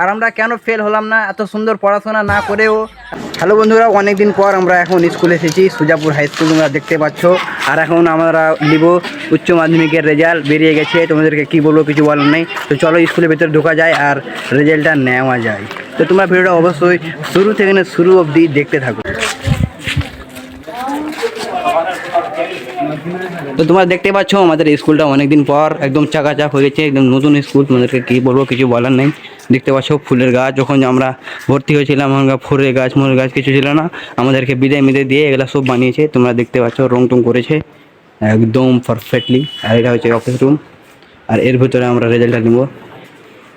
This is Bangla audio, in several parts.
আর আমরা কেন ফেল হলাম না? এত সুন্দর পড়াশোনা না করেও। হ্যালো বন্ধুরা, অনেকদিন পর আমরা এখন স্কুলে এসেছি, সুজাপুর হাই স্কুল তোমরা দেখতে পাচ্ছ। আর এখন আমরা নিব উচ্চ মাধ্যমিকের রেজাল্ট বেরিয়ে গেছে। তোমাদেরকে কি বলব কিছু বলার নেই। তো চলো স্কুলের ভেতরে ঢোকা যায় আর রেজাল্টটা নেওয়া যায়। তো তোমরা ভিডিওটা অবশ্যই শুরু থেকে না শুরু অবধি দেখতে থাকো। তো তোমরা দেখতে পাচ্ছ, আমাদের স্কুলটা অনেকদিন পর একদম চাকাচাক হয়ে গেছে, একদম নতুন স্কুল, তোমাদেরকে কী বলব, কিছু বলার নেই। দেখতে পাচ্ছ ফুলের গাছ, যখন আমরা ভর্তি হয়েছিলাম ফুলের গাছ মোলের গাছ কিছু ছিল না, আমাদেরকে বিদায় মিদে দিয়ে এগুলো সব বানিয়েছে, তোমরা দেখতে পাচ্ছ রং টং করেছে, একদম পারফেক্টলি আর এটা হচ্ছে অফিস রুম আর এর ভিতরে আমরা রেজাল্টটা নিব।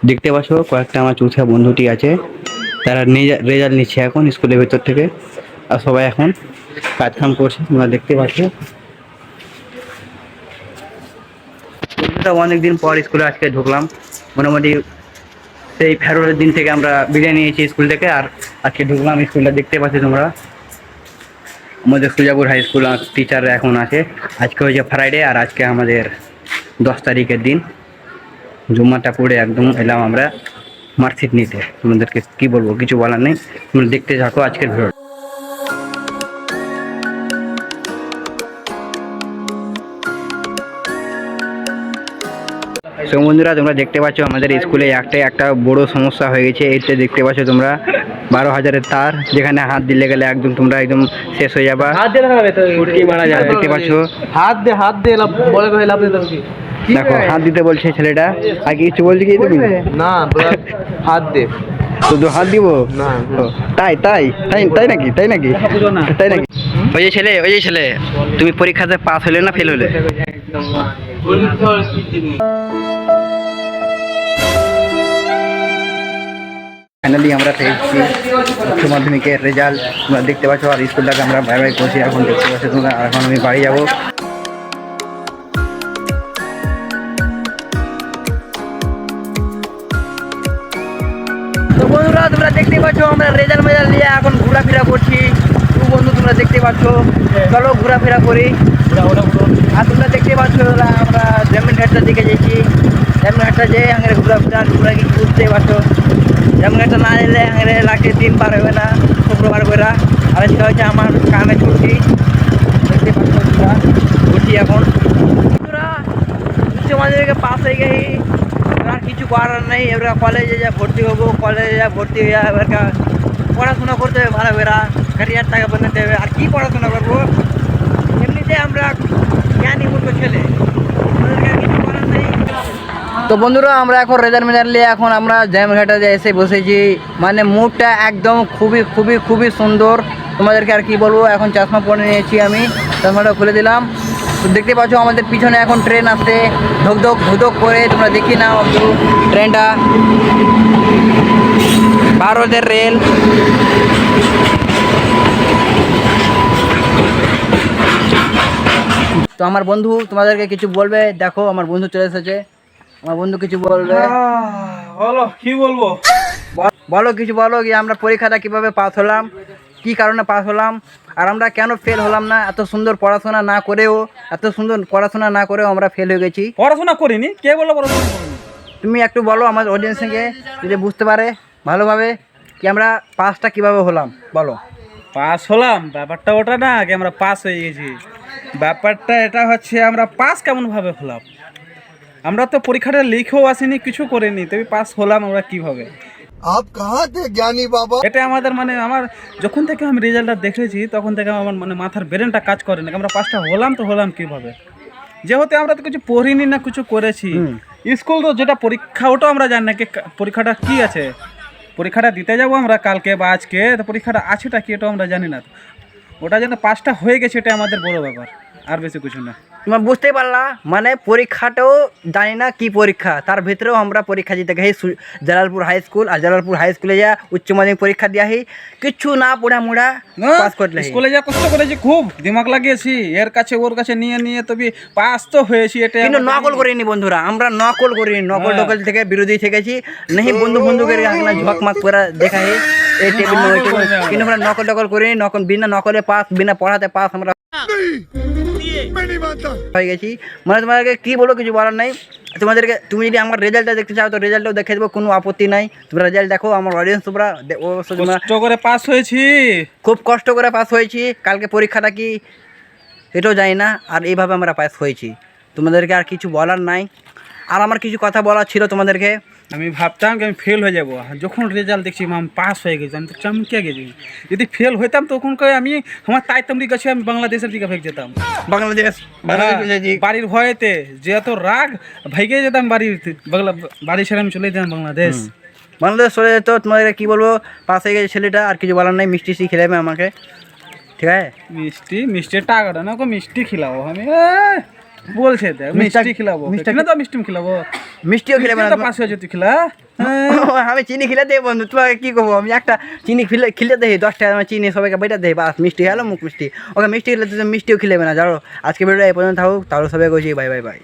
দেখতে পাচ্ছ কয়েকটা আমার চুথা বন্ধুটি আছে, তারা রেজাল্ট নিচ্ছে এখন স্কুলের ভেতর থেকে, আর সবাই এখন কাজ কাম করছে তোমরা দেখতে পাচ্ছ। অনেক দিন পর স্কুলে আজকে ঢুকলাম। মোটামুটি সেই ফেরোলের দিন থেকে আমরা বিদায় নিয়েছি স্কুল থেকে, আর আজকে ঢুকলাম স্কুলটা দেখতে পাচ্ছি তোমরা। আমাদের সুজাপুর হাই স্কুল টিচাররা এখন আছে। আজকে হয়েছে ফ্রাইডে আর আজকে আমাদের দশ তারিখের দিন। জুম্মাটা পড়ে একদম এলাম আমরা মার্কশিট নিতে। তোমাদেরকে কী বলব, কিছু বলার নেই। তোমরা দেখতে থাকো আজকের ভিডিও তো বন্ধুরা তোমরা দেখতে পাচ্ছ আমাদের স্কুলে একটাই একটা বড় সমস্যা হয়ে গেছে। এইটা দেখতে পাচ্ছ তোমরা বারো হাজারের তার যেখানে হাত দিলে গেলে একদম তোমরা একদম শেষ হয়ে যাবা। দিয়ে দেখতে পাচ্ছ? হাত দে হাত দে লাভ বলে কই লাভ দিতে কি দেখো হাত দিতে বলছে ছেলেটা। আর কিছু বলছে কি তুমি? না হাত দে। শুধু হাত দিব? না তাই তাই তাই তাই নাকি তাই নাকি? তাই নাকি? ওই যে ছেলে ওই যে ছেলে তুমি পরীক্ষাতে পাস হলে না ফেল হলে? ফাইনালি আমরা পেয়েছি উচ্চ মাধ্যমিকের রেজাল্ট তোমরা দেখতে পাচ্ছ, আর স্কুলটাকে আমরা বাই বাই করছি। এখন দেখতে পাচ্ছ তোমরা, এখন আমি বাড়ি যাব। তো বন্ধুরা, তোমরা দেখতে পাচ্ছ, আমরা রেজাল্ট মেজাল্ট নিয়ে এখন ঘোরাফেরা করছি। বন্ধু, তোমরা দেখতে পাচ্ছ, চলো ঘোরাফেরা করি। আর তোমরা দেখতে পাচ্ছ আমরা জামিন ঘাটটার দিকে যাচ্ছি। জামিন ঘাটটা যে আঙের ঘোরাফেরা তোমরা কি বুঝতে পারছ। জামিন ঘাটটা না এলে আঙের লাগে দিন পার হবে না, শুক্রবার করে আর সেটা হচ্ছে আমার কামে ছুটি। দেখতে পাচ্ছ তোমরা ঘুরছি এখন। বন্ধুরা উচ্চ মাধ্যমিকে পাস হয়ে গেছি। আর কিছু করার নেই, এবার কলেজে যা ভর্তি হব, কলেজে যা ভর্তি হয়ে এবার পড়াশোনা করতে হবে ভালো বেরা ক্যারিয়ার টাকা বানাতে হবে। আর কি পড়াশোনা করব? তো বন্ধুরা, আমরা এখন রেজাল্ট মেজাল্ট নিয়ে এখন আমরা জ্যামঘাটাতে এসে বসেছি। মানে মুডটা একদম খুবই খুবই খুবই সুন্দর। তোমাদেরকে আর কি বলব, এখন চশমা পরে নিয়েছি আমি। চশমাটা খুলে দিলাম। দেখতে পাচ্ছ, আমাদের পিছনে এখন ট্রেন আসছে। ধক ধক ধুধক করে তোমরা দেখি নাও ট্রেনটা। ভারতের রেল। তো আমার বন্ধু তোমাদেরকে কিছু বলবে? দেখো আমার বন্ধু চলে এসেছে। আমার বন্ধু কিছু বলবে। বলো কি বলব? বলো কিছু বলো কি আমরা পরীক্ষাটা কীভাবে পাস হলাম কি কারণে পাস হলাম আর আমরা কেন ফেল হলাম না? এত সুন্দর পড়াশোনা না করেও এত সুন্দর পড়াশোনা না করেও আমরা ফেল হয়ে গেছি। পড়াশোনা করিনি? কে বলল পড়াশোনা করিনি? তুমি একটু বলো আমার অডিয়েন্সকে যদি বুঝতে পারে ভালোভাবে কি আমরা পাসটা কীভাবে হলাম বলো। পাস হলাম ব্যাপারটা ওটা না আগে আমরা পাস হয়ে গেছি। ব্যাপারটা এটা হচ্ছে আমরা পাস কেমনভাবে হলাম? আমরা তো পরীক্ষাটা লিখেও আসিনি কিছু করিনি তবে পাস হলাম আমরা কীভাবে? আপ কাহাতে জ্ঞানী বাবা? এটা আমাদের মানে আমার যখন থেকে আমি রেজাল্টটা দেখেছি তখন থেকে আমার মানে মাথার ব্রেনটা কাজ করে না আমরা পাসটা হলাম তো হলাম কীভাবে? যেহেতু আমরা তো কিছু পড়িনি না কিছু করেছি স্কুল তো যেটা পরীক্ষা ওটাও আমরা জানি না কি পরীক্ষাটা কি আছে? পরীক্ষাটা দিতে যাব আমরা কালকে বা আজকে তো পরীক্ষাটা আছেটা কি এটাও আমরা জানি না। ওটা যেন পাসটা হয়ে গেছে এটা আমাদের বড় ব্যাপার। আর বেশি কিছু না। তোমার বুঝতেই পারলা মানে পরীক্ষাটাও জানি না কি পরীক্ষা। তার ভিতরেও আমরা পরীক্ষা দিতে গেছি জালালপুর হাই স্কুল আর জালালপুর হাই স্কুলে যা উচ্চ মাধ্যমিক পরীক্ষা দিয়া হি কিছু না পড়া মুড়া পাস করলে স্কুলে যা কষ্ট করেছি খুব দিমাগ লাগিয়েছি। এর কাছে ওর কাছে নিয়ে নিয়ে তবে পাস তো হয়েছি এটা কিন্তু নকল করিনি বন্ধুরা আমরা নকল করিনি নকল হ্যাঁ। টকল থেকে বিরোধী থেকেছি নেই বন্ধু বন্ধুকে ঝকমাক করে দেখা এই টেবিল হ্যাঁ, কিন্তু হ্যাঁ। আমরা নকল টকল করিনি নকল বিনা নকলে পাস বিনা পড়াতে পাস আমরা হয়ে। গেছি। মানে তোমাদেরকে কী বলব কিছু বলার নাই। তোমাদেরকে তুমি যদি আমার রেজাল্টটা দেখতে চাও তো রেজাল্টটাও দেখে দেবো কোনো আপত্তি নাই। তোমরা রেজাল্ট দেখো আমার অডিয়েন্স তোমরা কষ্ট করে পাস হয়েছি। খুব কষ্ট করে পাস হয়েছি। কালকে পরীক্ষাটা কি এটাও জানি না। আর এইভাবে আমরা পাস হয়েছি। তোমাদেরকে আর কিছু বলার নাই। আর আমার কিছু কথা বলার ছিল তোমাদেরকে। আমি ভাবতাম কি আমি ফেল হয়ে যাব। যখন রেজাল্ট দেখছি আমি পাস হয়ে গেছি আমি তো চমকে গেছি। যদি ফেল হইতাম তখন আমি আমার তাইতামরি কাছে আমি বাংলাদেশের দিকে ভেগে যেতাম। বাংলাদেশ বাংলাদেশ বাড়ির ভয়েতে যে এত রাগ ভেগে যেতাম বাড়ির বাংলা বাড়ি ছেড়ে আমি চলে যেতাম বাংলাদেশ। বাংলাদেশ চলে যেত তোমাদেরকে কী বলব পাস হয়ে গেছে ছেলেটা আর কিছু বলার নাই মিষ্টি টিষ্টি খেলাবে আমাকে। ঠিক আছে? মিষ্টি মিষ্টি টাকাটা না ওকে মিষ্টি খিলাবো আমি বলছে মিষ্টি- খিলাবো। মিষ্টি- কিনা তো মিষ্টি খিলাবো। মিষ্টিও খিলাবো না তো পাস তুই খিলা। আমি চিনি খেলে দেই বন্ধু তোমাকে কি করব আমি একটা চিনি খেলে খেলে দেই দশ টাকা আমি চিনি সবাইকে বেটা দেই বাস মিষ্টি হলো মুখ মিষ্টি। ওকে মিষ্টি খেলে তুই মিষ্টিও খিলেবে না জানো? আজকে ভিডিওটা এই পর্যন্ত থাকুক তাহলে সবাই কইছি বাই বাই বাই।